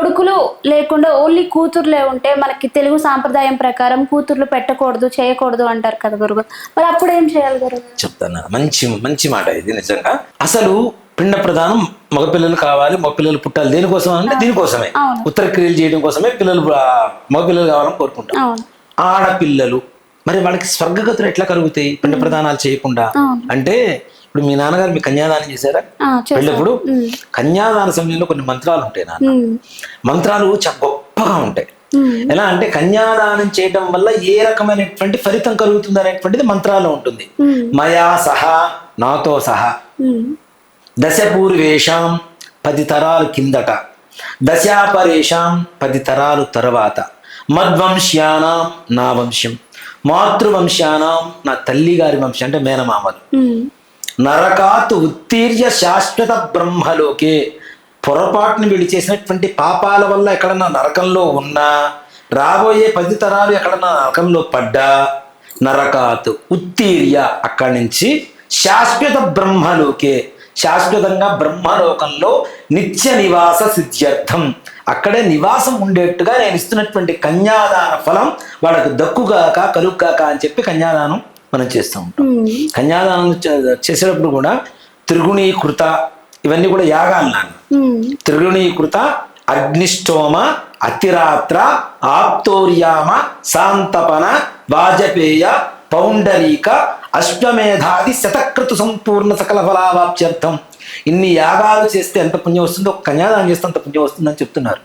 కొడుకులు లేకుండా ఓన్లీ కూతుర్లే ఉంటే మనకి తెలుగు సాంప్రదాయం ప్రకారం కూతుర్లు పెట్టకూడదు చేయకూడదు అంటారు కదా గురుగారు మరి అప్పుడు ఏం చేయాలి గురుగారు చెప్తాను. మంచి మంచి మాట ఇది నిజంగా. అసలు పిండ ప్రధానం మగపిల్లలు కావాలి మగపిల్లలు పుట్టాలి దేనికోసం అంటే దీనికోసమే. ఉత్తర క్రియలు చేయడం కోసమే పిల్లలు ఆ, మగపిల్లలు కావాలని కోరుకుంటాం. అవును. ఆడపిల్లలు మరి వాళ్ళకి స్వర్గగతులు ఎట్లా కలుగుతాయి? పిండ ప్రదానాలు చేయకుండా. అంటే ఇప్పుడు మీ నాన్నగారు మీ కన్యాదానం చేశారా. పెళ్ళప్పుడు కన్యాదాన సమయంలో కొన్ని మంత్రాలు ఉంటాయి నాన్న. మంత్రాలు చాలా గొప్పగా ఉంటాయి. ఎలా అంటే కన్యాదానం చేయడం వల్ల ఏ రకమైనటువంటి ఫలితం కలుగుతుంది అనేటువంటిది మంత్రాలు ఉంటుంది. మయా సహా నాతో సహా. దశ పూర్వేషాం పది తరాలు కిందట. దశాపరేషాం పది తరాలు తర్వాత. మద్వంశ్యానాం నా వంశం. మాతృవంశానాం నా తల్లి గారి వంశం అంటే మేనమామలు. నరకాత్ ఉత్తీర్య శాశ్వత బ్రహ్మలోకే. పొరపాటును విడిచేసినటువంటి చేసినటువంటి పాపాల వల్ల ఎక్కడన్నా నరకంలో ఉన్నా రాబోయే పది తరాలు ఎక్కడన్నా నరకంలో పడ్డా నరకాత్ ఉత్తీర్య అక్కడి నుంచి శాశ్వత బ్రహ్మలోకే. శాశ్వతంగా బ్రహ్మలోకంలో నిత్య నివాస సిద్ధ్యర్థం. అక్కడే నివాసం ఉండేట్టుగా నేను ఇస్తున్నటువంటి కన్యాదాన ఫలం వాళ్ళకు దక్కుగాక కలుగ్గాక అని చెప్పి కన్యాదానం మనం చేస్తూ ఉంటాం. కన్యాదానం చేసేటప్పుడు కూడా త్రిగుణీకృత ఇవన్నీ కూడా యాగాలు నాన్న త్రిగుణీకృత అగ్నిష్టోమ అతిరాత్ర ఆప్తోర్యామ శాంతపన వాజపేయ పౌండరీక అశ్వమేధాది శతకృతు సంపూర్ణ సకల ఫలావాప్త్యర్థం. ఇన్ని యాగాలు చేస్తే ఎంత పుణ్యం వస్తుందో కన్యాదానం చేస్తే అంత పుణ్యం వస్తుందని చెప్తున్నారు.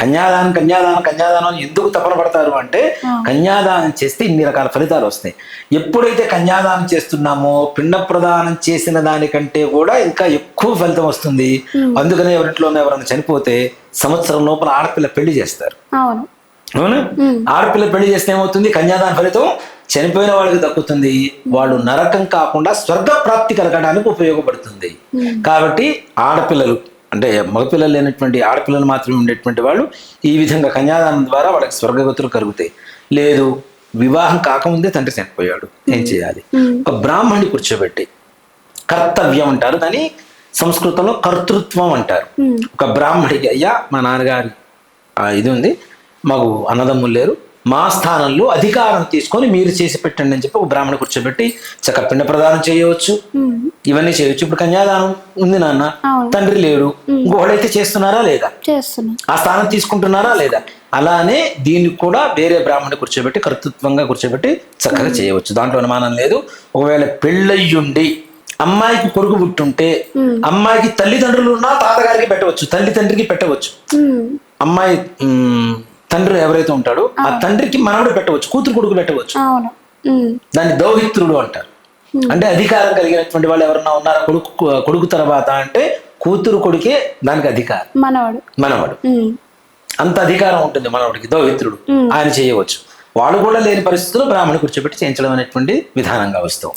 కన్యాదానం కన్యాదానం కన్యాదానం అని ఎందుకు తపన పడతారు అంటే కన్యాదానం చేస్తే ఇన్ని రకాల ఫలితాలు వస్తాయి. ఎప్పుడైతే కన్యాదానం చేస్తున్నామో పిండ ప్రదానం చేసిన దానికంటే కూడా ఇంకా ఎక్కువ ఫలితం వస్తుంది. అందుకనే ఎవరింట్లోనే ఎవరైనా చనిపోతే సంవత్సరం లోపల ఆడపిల్ల పెళ్ళి చేస్తారు. అవునా. ఆడపిల్ల పెళ్ళి చేస్తే ఏమవుతుంది? కన్యాదాన ఫలితం చనిపోయిన వాళ్ళకి దక్కుతుంది. వాళ్ళు నరకం కాకుండా స్వర్గ ప్రాప్తి కలగడానికి ఉపయోగపడుతుంది. కాబట్టి ఆడపిల్లలు అంటే మగపిల్లలు లేనటువంటి ఆడపిల్లలు మాత్రమే ఉండేటువంటి వాళ్ళు ఈ విధంగా కన్యాదానం ద్వారా వాళ్ళకి స్వర్గగతులు కలుగుతాయి. లేదు వివాహం కాకముందే తండ్రి చనిపోయాడు. ఏం చేయాలి? ఒక బ్రాహ్మణ్ణి కూర్చోబెట్టి కర్తవ్యం అంటారు దాన్ని సంస్కృతంలో కర్తృత్వం అంటారు. ఒక బ్రాహ్మడికి అయ్యా మా నాన్నగారి ఇది ఉంది. మాకు అన్నదమ్ములు లేరు. మా స్థానంలో అధికారం తీసుకొని మీరు చేసి పెట్టండి అని చెప్పి ఒక బ్రాహ్మణ కూర్చోబెట్టి చక్క పిండ ప్రదానం చేయవచ్చు. ఇవన్నీ చేయొచ్చు. ఇప్పుడు కన్యాదానం ఉంది నాన్న. తండ్రి లేడు. ఇంకొకడైతే చేస్తున్నారా లేదా? ఆ స్థానం తీసుకుంటున్నారా లేదా? అలానే దీన్ని కూడా వేరే బ్రాహ్మణి కూర్చోబెట్టి కర్తృత్వంగా కూర్చోబెట్టి చక్కగా చేయవచ్చు. దాంట్లో అనుమానం లేదు. ఒకవేళ పెళ్ళయ్యుండి అమ్మాయికి కొడుకు పుట్టుంటే అమ్మాయికి తల్లిదండ్రులు ఉన్నా తాతగారికి పెట్టవచ్చు. తల్లి తండ్రికి పెట్టవచ్చు. అమ్మాయి తండ్రి ఎవరైతే ఉంటాడో ఆ తండ్రికి మనవడు పెట్టవచ్చు. కూతురు కొడుకు పెట్టవచ్చు. దాన్ని దౌహిత్రుడు అంటారు. అంటే అధికారం కలిగినటువంటి వాళ్ళు ఎవరన్నా ఉన్నారా? కొడుకు కొడుకు తర్వాత అంటే కూతురు కొడుకే దానికి అధికారం. మనవాడు. మనవడు. ఉమ్, అంత అధికారం ఉంటుంది మనవడికి దౌహిత్రుడు ఆయన చేయవచ్చు. వాడు కూడా లేని పరిస్థితుల్లో బ్రాహ్మణి కూర్చోబెట్టి చేయించడం అనేటువంటి విధానంగా వస్తాం